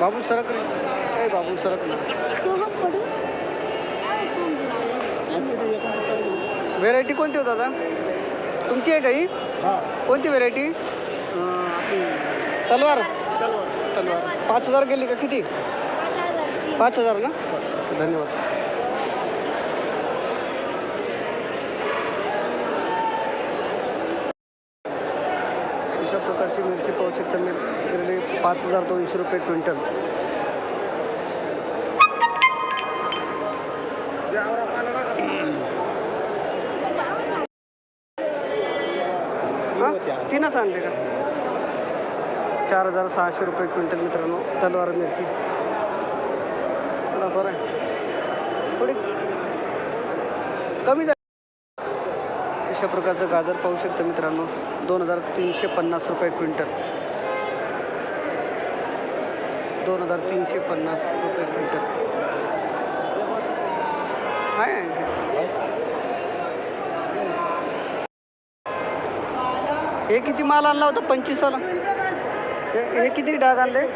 बाबू सरक रे. ए बाबू सरक ना. व्हेरायटी कोणती होता दादा? तुमची आहे का ही. कोणती व्हेरायटी तलवार. तलवार. पाच हजार गेली का किती? पाच हजार. ना धन्यवाद. अशा प्रकारची मिरची पाहू शकता मिरची पाच हजार दोनशे रुपये क्विंटल. तीनच आणले का? चार हजार सहाशे रुपये क्विंटल मित्रांनो. तलवार मिरची. बरं आहे. थोडी कमी अशा प्रकारचं गाजर पाहू शकता मित्रांनो. दोन हजार तीनशे पन्नास रुपये क्विंटल. दोन हजार तीनशे पन्नास रुपये क्विंटल. आहे हे किती माल आणला होता? पंचवीसवाला? हे हे किती डाग आणले?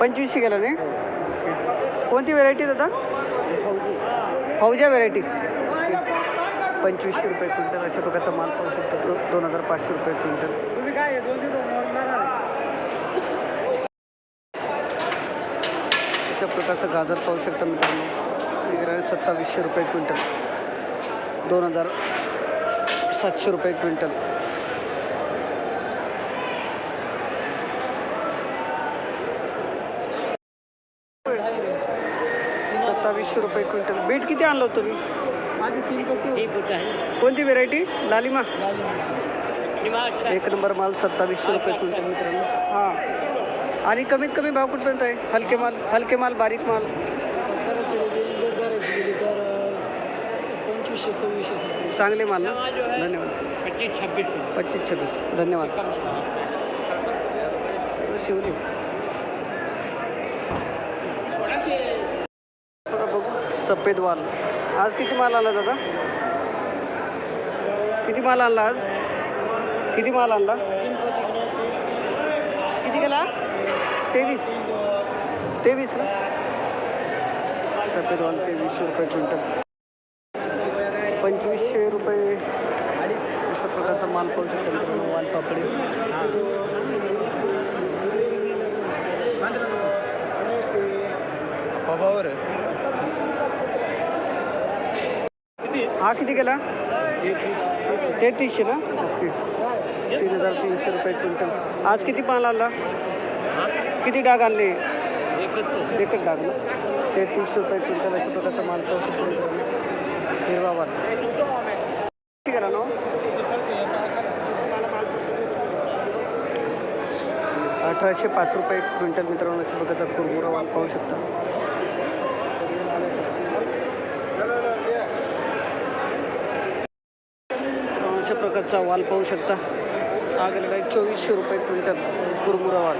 पंचवीसशे गेला नाही? कोणती व्हेरायटी दादा फौजा. व्हेरायटी पंचवीसशे रुपये क्विंटल अशा प्रकारचा माल पाहू शकतो. दो- दोन हजार पाचशे रुपये क्विंटल. अशा प्रकारचं गाजर पाहू शकता मित्रांनो. वेगवेगळे सत्तावीसशे रुपये क्विंटल. दोन हजार सातशे रुपये क्विंटल. सत्तावीसशे रुपये क्विंटल. बीट किती आणलं होतं तुम्ही? कोणती व्हेरायटी लालिमा? एक नंबर माल सत्तावीसशे रुपये क्विंटल मित्रांनो. हाँ. आणि कमीत कमी भाव कुठपर्यंत आहे? हलके माल हलके माल बारीक माल? चांगले माल ना? धन्यवाद. पच्चीस छब्बीस. पच्चीस छब्बीस. धन्यवाद. शिवली. सफेद वाल. आज किती माल आला दादा? किती माल आणला आज? किती माल आणला? किती गेला तेवीस. तेवीस ना? सफेद वाल तेवीसशे रुपये क्विंटल. पंचवीसशे रुपये. अशा प्रकारचा माल पाहू शकतो मित्रांनो वाल पापडी. हा किती गेला तेहतीसशे ना? ओके. तीन हजार तीनशे रुपये क्विंटल. आज किती माल आणला किती डाग आणले? एकच डाग ना? तेहतीसशे रुपये क्विंटल अशा प्रकारचा माल पाहू शकतो मित्रांनो. हिरवा वाल किती गेला ना? अठराशे पाच रुपये क्विंटल मित्रांनो अशा प्रकारचा कुरमुरा वाल पाहू शकता मित्रांनो, अशा प्रकारचा वाल पाहू शकता. हा गेलेला आहे चोवीसशे रुपये क्विंटल कुरमुरा वाल.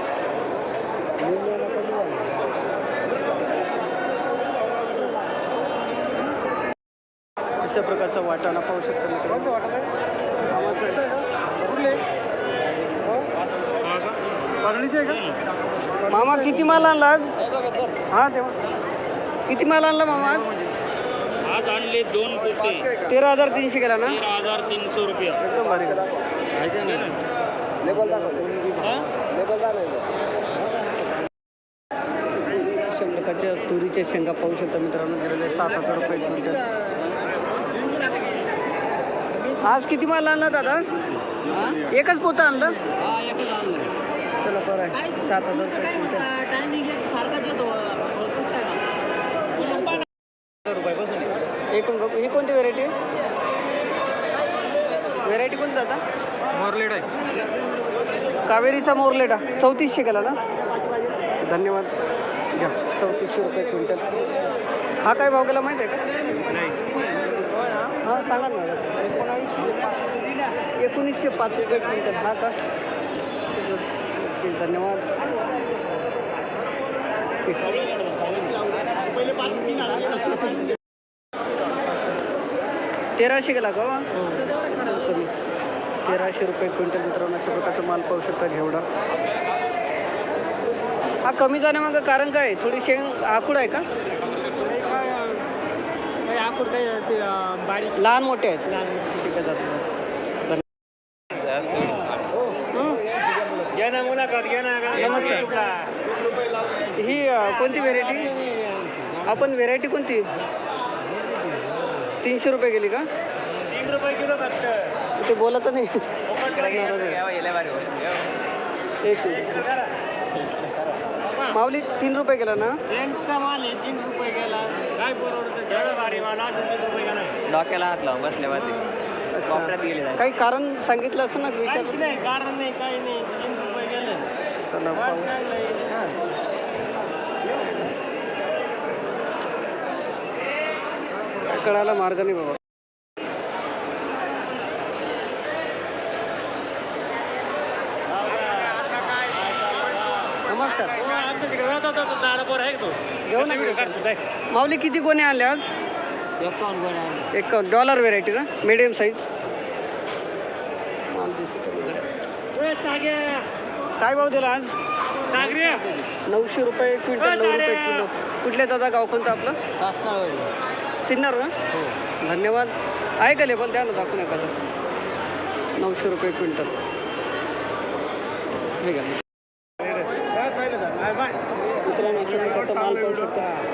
अशा प्रकारचा वाटाणा पाहू शकता मित्रांनो. आहे. मामा किती माल आणला आज? हा तेव्हा. किती माल आणला मामा आज? आज आणले दोन कोटी. तेरा हजार तीनशे गेला ना? तेरा हजार तीनशे रुपये. एकदम भारी शंभरकाच्या तुरीच्या शेंगा पाहू शकता मित्रांनो गेलेले सात हजार रुपये क्विंटल. आज किती माल आणला दादा? एकच पोतं आणलं? हा एकच आणलं. चला बरं आहे. सात हजार रुपये क्विंटल. एकूण बघू. ही कोणती व्हेरायटी व्हेरायटी कोणती दादा मोरलेड आहे. कावेरीचा मोरलेटा चौतीसशे गेला ना? धन्यवाद. घ्या. चौतीसशे रुपये क्विंटल. हा काय भाव गेला माहीत आहे का? हां सांगा ना. दादा एकोणीसशे पाच रुपये क्विंटल. हा का? धन्यवाद. ओके. तेराशे गेला का? वा? कमी. तेराशे रुपये क्विंटल मित्रांनो अशा प्रकारचा माल पाहू शकता घेवडा. हा कमी जाण्यामागं कारण काय? थोडी शेंग आखूड आहे का? बारीक लहान मोठे आहेत. लहान ठीक आहे नमस्कार. ही कोणती व्हेरायटी आपण व्हेरायटी कोणती? तीनशे रुपये गेली का? तीन रुपये किलो फक्त ते बोलत नाही. एक मिनिट. माऊली तीन रुपये गेला ना? सेंटचा माल आहे तीन रुपये गेला. काय परवडतं झाडं भारी माल आज तीन रुपये गेला. डोक्याला हात लावून बसल्या काही कारण सांगितलं असं ना विचार नाही कारण नाही काही नाही. तीन रुपये गेले. चला माल पाहू चांगला आहे. काय कळायला मार्ग नाही बाबा नमस्कार घेऊ ना. माऊली किती गोणे आले आज. एक डॉलर व्हेरायटी ना मिडियम साईज. काय भाव दिला आज. नऊशे रुपये क्विंटल नऊ रुपये किलो कुठले दादा गाव कोणतं आपलं. सिन्नर ना हो. धन्यवाद. आहे का लेबल द्या ना दाखवून एखादं. नऊशे रुपये क्विंटल.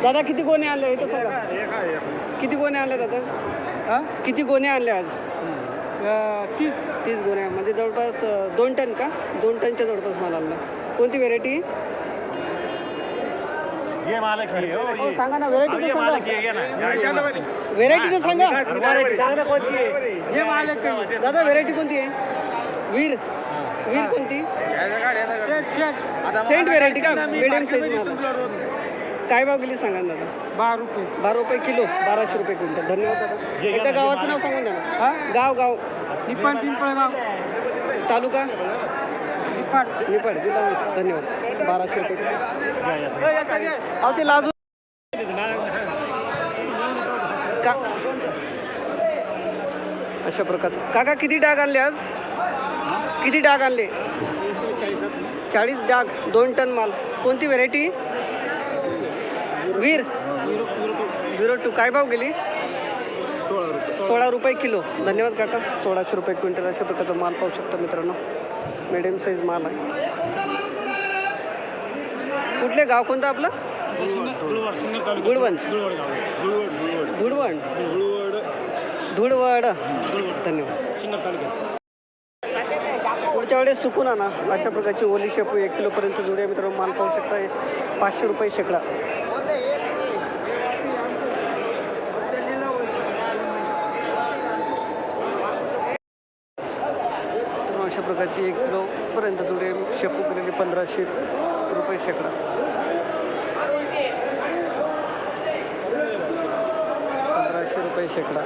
दादा किती गोणे हे तर सांगा. किती गोणे आणले दादा? हा? किती गोणे आणले आज? तीस. तीस गोण्या. म्हणजे जवळपास दोन टन का? दोन टनच्या जवळपास माल आणला. कोणती व्हेरायटी? ये मालक ये, हो, हो ये. सांगा ना व्हेरायटी तर सांगा. ये, ये ना. व्हेरायटी तर सांगा? ये मालक. दादा व्हेरायटी कोणती आहे? वीर. वीर कोणती? शेट, शेट. सेंट व्हेरायटी का? मिडियम साईज काय भाव गेली सांगा ना दादा? बारा रुपये. बारा रुपये किलो बाराशे रुपये क्विंटल. धन्यवाद दादा. एकदा गावाचं नाव सांगून द्या ना हा? गाव गाव. निपाण पिंपळगाव. तालुका? निपाड जिल्हा वीस. धन्यवाद. बाराशे रुपये. अहो ते लाजू का अशा प्रकारचं. काका किती डाग आणले आज? किती डाग आणले? चाळीस डाग दोन टन माल. कोणती व्हेरायटी वीर. विरो टू. काय भाव गेली? सोळा रुपये किलो. धन्यवाद काका. सोळाशे रुपये क्विंटल अशा प्रकारचा माल पाहू शकता मित्रांनो. मिडियम साईज माल आहे. कुठले गाव कोणतं आपलं? गुडवंच धुडवण धुडवड धन्यवाद. पुढच्या वेळेस सुकून आणा. अशा प्रकारची ओली शेपू एक किलोपर्यंत जुडे मित्रांनो माल पाहू शकता पाचशे रुपये शेकडा तर अशा प्रकारची एक किलोपर्यंत जुडे शेपू केलेली पंधराशे रुपये शेकडा. पंधराशे रुपये शेकडा.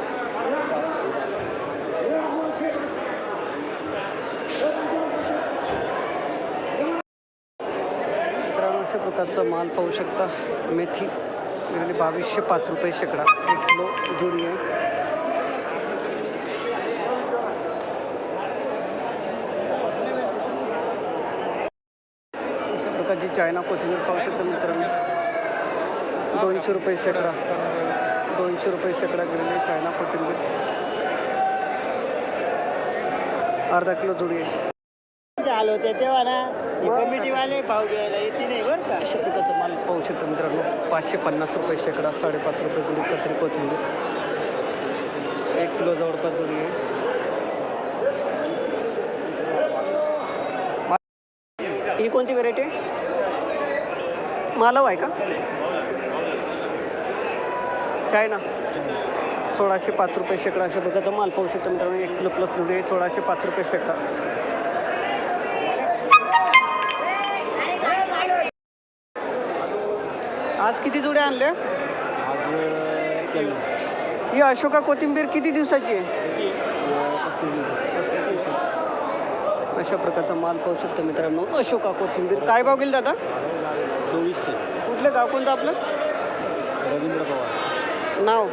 अशा प्रकारचा माल पाहू शकता. मेथी गेलेली बावीसशे पाच रुपये शेकडा. एक किलो जुडी आहे. अशा प्रकारची चायना कोथिंबीर पाहू शकता मित्रांनो. दोनशे रुपये शेकडा. दोनशे रुपये शेकडा गेलेली चायना कोथिंबीर. अर्धा किलो आहे. आलो होते तेव्हा ना? कमिटीवाले भाव घ्यायला येते नाही बरं का? अशा प्रकारचा माल पाहू शकता मित्रांनो. पाचशे पन्नास रुपये शेकडा साडेपाच रुपये जुडी कत्री कोथिंबीर. एक किलो जवळपास जुडी आहे. ही कोणती व्हेरायटी आहे मालव आहे का? काय ना सोळाशे पाच रुपये शेकडा अशा प्रकारचा माल पाहू शकता मित्रांनो. एक किलो प्लस जुडी आहे सोळाशे पाच रुपये शेकडा. आज किती जुडे आणल्या ही अशोका कोथिंबीर किती दिवसाची आहे? अशा प्रकारचा माल पाहू शकता मित्रांनो. अशोका कोथिंबीर. काय भाव गेली दादा? चोवीसशे. कुठलं गाव? कोणतं आपलं? रवींद्र पवार. नाव?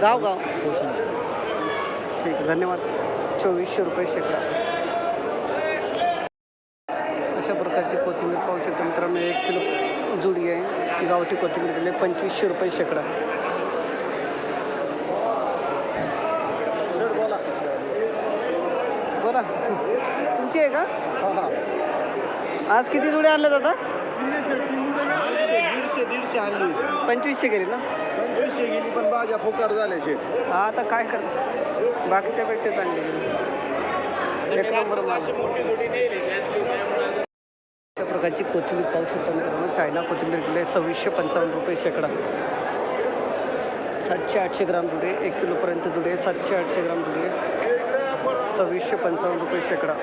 गाव गाव? ठीक आहे धन्यवाद. चोवीसशे रुपये शेकडा. अशा प्रकारची कोथिंबीर पाहू शकतो मित्रांनो. एक किलो जुडी आहे. गावठी कोथिंबीर गेली पंचवीसशे रुपये शेकडा. बोला. तुमची आहे का? आज किती जुडे आणले दादा दीडशे दीडशे आणली. पंचवीसशे गेली ना? पंचवीसशे गेली पण भाज्या फुकार झाल्या शेट हा आता काय कर बाकीच्यापेक्षा चांगली गेली. एक नंबर त्यामुळे अशा प्रकारची कोथिंबीर पाहू शकता मित्रांनो. चायना कोथिंबीर किलो सव्वीसशे पंचावन्न रुपये शेकडा. सातशे आठशे ग्राम जुडे एक किलोपर्यंत जुडे सातशे आठशे ग्राम जुडे. सव्वीसशे पंचावन्न रुपये शेकडा.